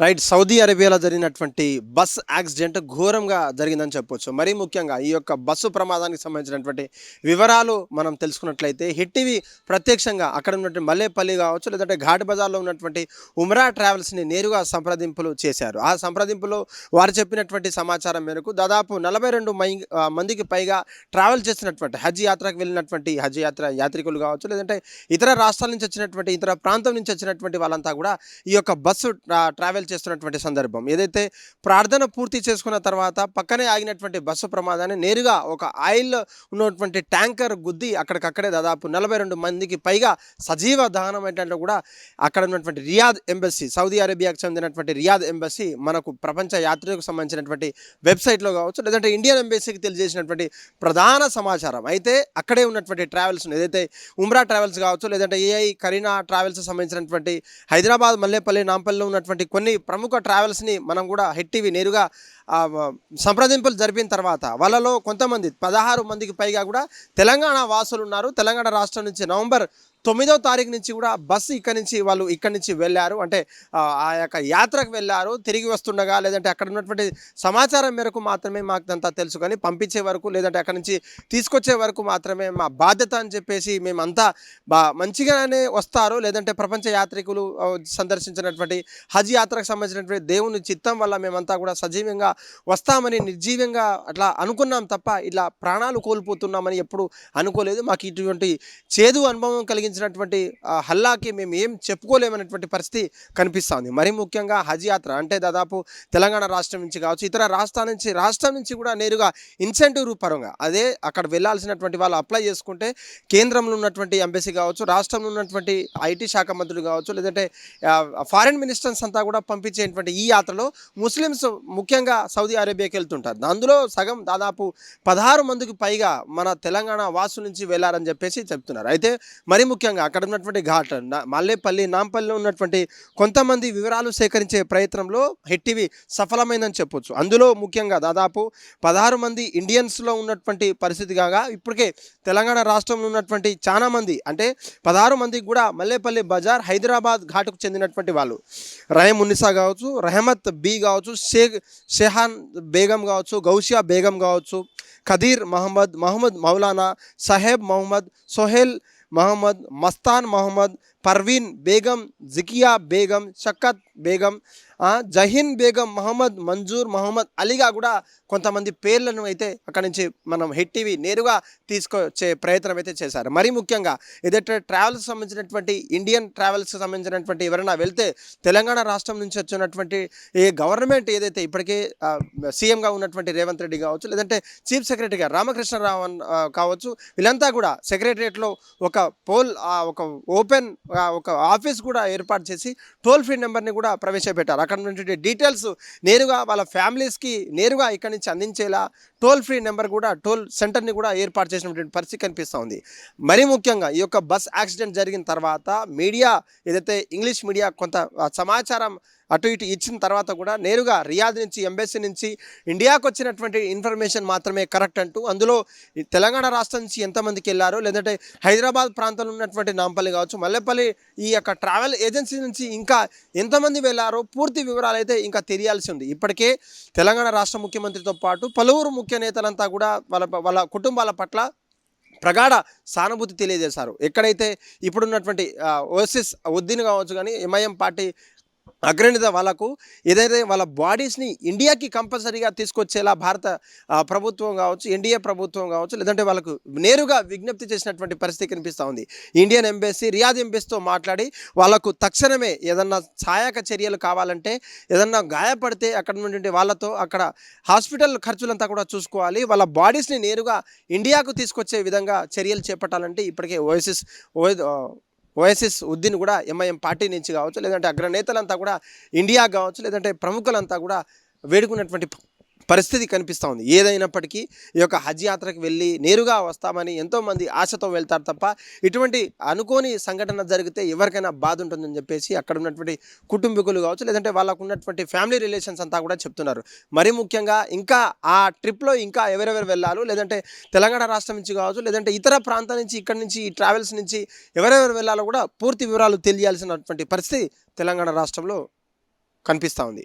Right Saudi అరేబియాలో జరిగినటువంటి bus accident ఘోరంగా జరిగిందని చెప్పొచ్చు. మరీ ముఖ్యంగా ఈ యొక్క బస్సు ప్రమాదానికి సంబంధించినటువంటి వివరాలు మనం తెలుసుకున్నట్లయితే హిట్ టీవీ ప్రత్యక్షంగా అక్కడ ఉన్నటువంటి మల్లేపల్లి కావచ్చు లేదంటే ఘాట్ బజార్లో ఉన్నటువంటి ఉమ్రా ట్రావెల్స్ని నేరుగా సంప్రదింపులు చేశారు. ఆ సంప్రదింపులో వారు చెప్పినటువంటి సమాచారం మేరకు దాదాపు నలభై రెండు మై మందికి పైగా ట్రావెల్ చేసినటువంటి హజ్ యాత్రకు వెళ్ళినటువంటి హజ్ యాత్ర యాత్రికులు కావచ్చు లేదంటే ఇతర రాష్ట్రాల నుంచి వచ్చినటువంటి ఇతర ప్రాంతం నుంచి వచ్చినటువంటి వాళ్ళంతా కూడా ఈ యొక్క బస్సు ట్రావెల్ చేస్తున్నటువంటి సందర్భం. ఏదైతే ప్రార్థన పూర్తి చేసుకున్న తర్వాత పక్కనే ఆగినటువంటి బస్సు ప్రమాదాన్ని నేరుగా ఒక ఆయిల్ ఉన్నటువంటి ట్యాంకర్ గుద్ది అక్కడికక్కడే దాదాపు నలభై రెండు మందికి పైగా సజీవ దహనం ఏంటంటే కూడా అక్కడ ఉన్నటువంటి రియాద్ ఎంబసీ సౌదీ అరేబియాకు చెందినటువంటి రియాద్ ఎంబసీ మనకు ప్రపంచ యాత్రకు సంబంధించినటువంటి వెబ్సైట్లో కావచ్చు లేదంటే ఇండియన్ ఎంబసీకి తెలియజేసినటువంటి ప్రధాన సమాచారం. అయితే అక్కడే ఉన్నటువంటి ట్రావెల్స్ ఏదైతే ఉమ్రా ట్రావెల్స్ కావచ్చు లేదంటే ఏఐ కరీనా ట్రావెల్స్ సంబంధించినటువంటి హైదరాబాద్ మల్లేపల్లి నాంపల్లిలో ఉన్నటువంటి కొన్ని ప్రముఖ ట్రావెల్స్ని మనం కూడా హెడ్ టీవీ నేరుగా సంప్రదింపులు జరిపిన తర్వాత వాళ్ళలో కొంతమంది పదహారు మందికి పైగా కూడా తెలంగాణ వాసులు ఉన్నారు. తెలంగాణ రాష్ట్రం నుంచి నవంబర్ తొమ్మిదవ తారీఖు నుంచి కూడా బస్సు ఇక్కడి నుంచి వాళ్ళు ఇక్కడి నుంచి వెళ్ళారు. అంటే ఆ యొక్క యాత్రకు వెళ్ళారు. తిరిగి వస్తుండగా లేదంటే అక్కడ ఉన్నటువంటి సమాచారం మేరకు మాత్రమే మాకు అంతా తెలుసు. కానీ పంపించే వరకు లేదంటే అక్కడి నుంచి తీసుకొచ్చే వరకు మాత్రమే మా బాధ్యత అని చెప్పేసి మేమంతా బా మంచిగానే వస్తారు. లేదంటే ప్రపంచ యాత్రికులు సందర్శించినటువంటి హజ్ యాత్రకు సంబంధించినటువంటి దేవుని చిత్తం వల్ల మేమంతా కూడా సజీవంగా వస్తామని నిర్జీవంగా అట్లా అనుకున్నాం తప్ప ఇట్లా ప్రాణాలు కోల్పోతున్నామని ఎప్పుడు అనుకోలేదు. మాకు ఇటువంటి చేదు అనుభవం కలిగింది సంబంధించినటువంటి హల్లాకి మేము ఏం చెప్పుకోలేమనేటువంటి పరిస్థితి కనిపిస్తోంది మరి ముఖ్యంగా హజ్ యాత్ర అంటే దాదాపు తెలంగాణ రాష్ట్రం నుంచి కావచ్చు ఇతర రాష్ట్రాల నుంచి రాష్ట్రం నుంచి కూడా నేరుగా ఇన్సెంటివ్ రూపంగా అదే అక్కడ వెళ్ళాల్సినటువంటి వాళ్ళు అప్లై చేసుకుంటే కేంద్రంలో ఉన్నటువంటి ఎంబసీ కావచ్చు రాష్ట్రంలో ఉన్నటువంటి ఐటీ శాఖ మంత్రులు కావచ్చు లేదంటే ఫారిన్ మినిస్టర్స్ అంతా కూడా పంపించేటువంటి ఈ యాత్రలో ముస్లిమ్స్ ముఖ్యంగా సౌదీ అరేబియాకి వెళ్తుంటారు. అందులో సగం దాదాపు పదహారు మందికి పైగా మన తెలంగాణ వాసుల నుంచి వెళ్ళారని చెప్పేసి చెప్తున్నారు. అయితే మరి ముఖ్యంగా అక్కడ ఉన్నటువంటి ఘాట్ మల్లేపల్లి నాంపల్లిలో ఉన్నటువంటి కొంతమంది వివరాలు సేకరించే ప్రయత్నంలో హెడ్ టీవీ సఫలమైందని చెప్పొచ్చు. అందులో ముఖ్యంగా దాదాపు పదహారు మంది ఇండియన్స్లో ఉన్నటువంటి పరిస్థితి కాగా ఇప్పటికే తెలంగాణ రాష్ట్రంలో ఉన్నటువంటి చాలా మంది అంటే పదహారు మందికి కూడా మల్లేపల్లి బజార్ హైదరాబాద్ ఘాటుకు చెందినటువంటి వాళ్ళు. రహీం ఉన్నిసా కావచ్చు రెహమత్ బి కావచ్చు షేక్ షెహాన్ బేగం కావచ్చు గౌషియా బేగం కావచ్చు ఖదీర్ మహమ్మద్ మహమ్మద్ మౌలానా సహేబ్ మహమ్మద్ సోహెల్ మహమ్మద్ మస్తాన్ మహమ్మద్ పర్వీన్ బేగం జికియా బేగం షక్కత్ బేగం జహీన్ బేగం మహమ్మద్ మంజూర్ మహమ్మద్ అలీగా కూడా కొంతమంది పేర్లను అయితే అక్కడి నుంచి మనం హెడ్ టీవీ నేరుగా తీసుకొచ్చే ప్రయత్నం అయితే చేశారు. మరీ ముఖ్యంగా ఏదైతే ట్రావెల్స్ సంబంధించినటువంటి ఇండియన్ ట్రావెల్స్కి సంబంధించినటువంటి ఎవరైనా వెళ్తే తెలంగాణ రాష్ట్రం నుంచి వచ్చినటువంటి ఏ గవర్నమెంట్ ఏదైతే ఇప్పటికే సీఎంగా ఉన్నటువంటి రేవంత్ రెడ్డి కావచ్చు లేదంటే చీఫ్ సెక్రటరీగా రామకృష్ణరావు కావచ్చు వీళ్ళంతా కూడా సెక్రటరియట్లో ఒక పోల్ ఒక ఓపెన్ ఒక ఆఫీస్ కూడా ఏర్పాటు చేసి టోల్ ఫ్రీ నెంబర్ని కూడా ప్రవేశపెట్టారు. అక్కడ ఉన్నటువంటి డీటెయిల్స్ నేరుగా వాళ్ళ ఫ్యామిలీస్కి నేరుగా ఇక్కడి నుంచి అందించేలా టోల్ ఫ్రీ నెంబర్ కూడా టోల్ సెంటర్ని కూడా ఏర్పాటు చేసినటువంటి పరిస్థితి కనిపిస్తూ ఉంది. మరీ ముఖ్యంగా ఈ యొక్క బస్ యాక్సిడెంట్ జరిగిన తర్వాత మీడియా ఏదైతే ఇంగ్లీష్ మీడియా కొంత సమాచారం అటు ఇటు ఇచ్చిన తర్వాత కూడా నేరుగా రియాద్ నుంచి ఎంబెసీ నుంచి ఇండియాకు వచ్చినటువంటి ఇన్ఫర్మేషన్ మాత్రమే కరెక్ట్ అంటూ అందులో తెలంగాణ రాష్ట్రం నుంచి ఎంతమందికి వెళ్ళారో లేదంటే హైదరాబాద్ ప్రాంతంలో ఉన్నటువంటి నాంపల్లి కావచ్చు మల్లెపల్లి ఈ యొక్క ట్రావెల్ ఏజెన్సీ నుంచి ఇంకా ఎంతమంది వెళ్ళారో పూర్తి వివరాలు అయితే ఇంకా తెలియాల్సి ఉంది. ఇప్పటికే తెలంగాణ రాష్ట్ర ముఖ్యమంత్రితో పాటు పలువురు ముఖ్య నేతలంతా కూడా వాళ్ళ వాళ్ళ కుటుంబాల పట్ల ప్రగాఢ సానుభూతి తెలియజేశారు. ఎక్కడైతే ఇప్పుడున్నటువంటి ఓసిస్ ఉద్దీన్ కావచ్చు కానీ ఎంఐఎం పార్టీ అగ్రనేత వాళ్ళకు ఏదైతే వాళ్ళ బాడీస్ని ఇండియాకి కంపల్సరీగా తీసుకొచ్చేలా భారత ప్రభుత్వం కావచ్చు ఎన్డీఏ ప్రభుత్వం కావచ్చు లేదంటే వాళ్ళకు నేరుగా విజ్ఞప్తి చేసినటువంటి పరిస్థితి కనిపిస్తూ ఉంది. ఇండియన్ ఎంబెసీ రియాద్ ఎంబెసీతో మాట్లాడి వాళ్ళకు తక్షణమే ఏదన్నా సహాయక చర్యలు కావాలంటే ఏదన్నా గాయపడితే అక్కడ ఉన్నటువంటి వాళ్ళతో అక్కడ హాస్పిటల్ ఖర్చులంతా కూడా చూసుకోవాలి. వాళ్ళ బాడీస్ని నేరుగా ఇండియాకు తీసుకొచ్చే విధంగా చర్యలు చేపట్టాలంటే ఇప్పటికే ఓఎస్ఎస్ ఓ ఓఎస్ఎస్ ఉద్దీన్ కూడా ఎంఐఎం పార్టీ నుంచి కావచ్చు లేదంటే అగ్రనేతలంతా కూడా ఇండియా కావచ్చు లేదంటే ప్రముఖులంతా కూడా వేడుకున్నటువంటి పరిస్థితి కనిపిస్తూ ఉంది. ఏదైనప్పటికీ ఈ యొక్క హజ్ యాత్రకు వెళ్ళి నేరుగా వస్తామని ఎంతోమంది ఆశతో వెళ్తారు తప్ప ఇటువంటి అనుకోని సంఘటన జరిగితే ఎవరికైనా బాధ ఉంటుందని చెప్పేసి అక్కడ ఉన్నటువంటి కుటుంబీకులు కావచ్చు లేదంటే వాళ్ళకు ఉన్నటువంటి ఫ్యామిలీ రిలేషన్స్ అంతా కూడా చెప్తున్నారు. మరీ ముఖ్యంగా ఇంకా ఆ ట్రిప్లో ఇంకా ఎవరెవరు వెళ్ళారు లేదంటే తెలంగాణ రాష్ట్రం నుంచి కావచ్చు లేదంటే ఇతర ప్రాంతాల నుంచి ఇక్కడ నుంచి ఈ ట్రావెల్స్ నుంచి ఎవరెవరు వెళ్ళాలో కూడా పూర్తి వివరాలు తెలియాల్సినటువంటి పరిస్థితి తెలంగాణ రాష్ట్రంలో కనిపిస్తూ ఉంది.